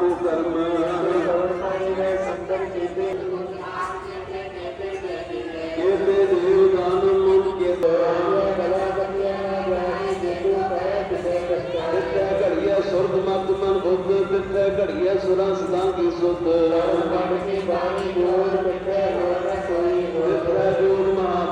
ਕੋ ਕਰਮ ਕੇਤੇ ਦੇਵ ਦਾਨ ਮੁਖ ਕੇ ਕਿਤੇ ਘੜੀਏ ਮਤ ਮਨ ਬੁੱਧ ਕਿਤੇ ਘੜੀਏ ਸੁਰਾਂ ਸਦਾ ਕੀ ਸੁਧ ਕਿਤੇ ਜੋਰ ਮਹਾਦਸੂਰ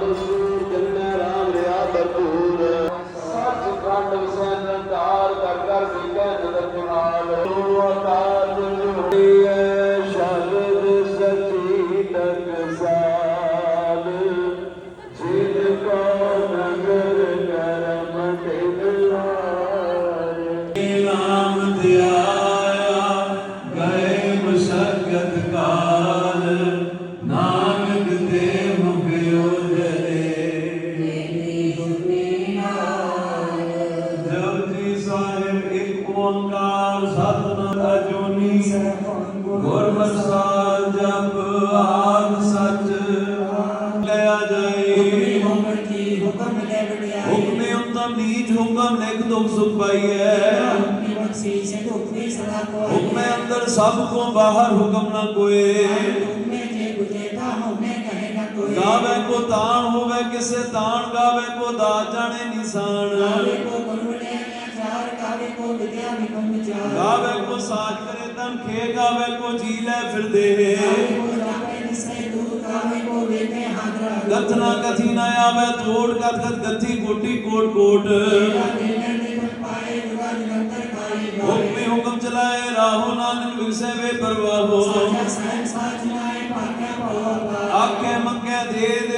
ਸਾਹਿਬ ਇੱਕ ਓੰਕਾਰ ਸਤਨਾਮ ਅਜੂਨੀ ਹੁਕਮੇ ਅੰਦਰ ਸਭ ਕੋ ਬਾਹਰ ਹੁਕਮ ਨਾ ਕੋਏ। ਗਾਵੇ ਕੋ ਤਾਣ ਹੋਵੇ ਕਿਸੇ ਤਾਣ ਗਾਵੇ ਕੋ ਦਾ ਜਾਣੇ ਨਿਸ਼ਾਨ। ਗਾਵੇ ਕੋ ਸਾਜ ਕਰੇ ਤਨ ਖੇ ਗਾਵੇ ਕੋ ਜੀ ਲੈ ਫਿਰਦੇ ਗਥਨਾ ਕਥੀ ਨਾ ਆਵੇ, ਤੋੜ ਕਥ ਕਥ ਗਥੀ ਕੋਟੀ ਕੋਟ ਕੋਟ। ਹੁਕਮੇ ਹੁਕਮ ਚਲਾਏ, ਰਾਹੋ ਨਾਨਕ ਵਿਗਸੇ ਵੇ ਪਰਵਾਹੋ। ਆਕੇ ਮੰਗੇ ਦੇ ਦੇ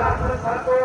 তারপর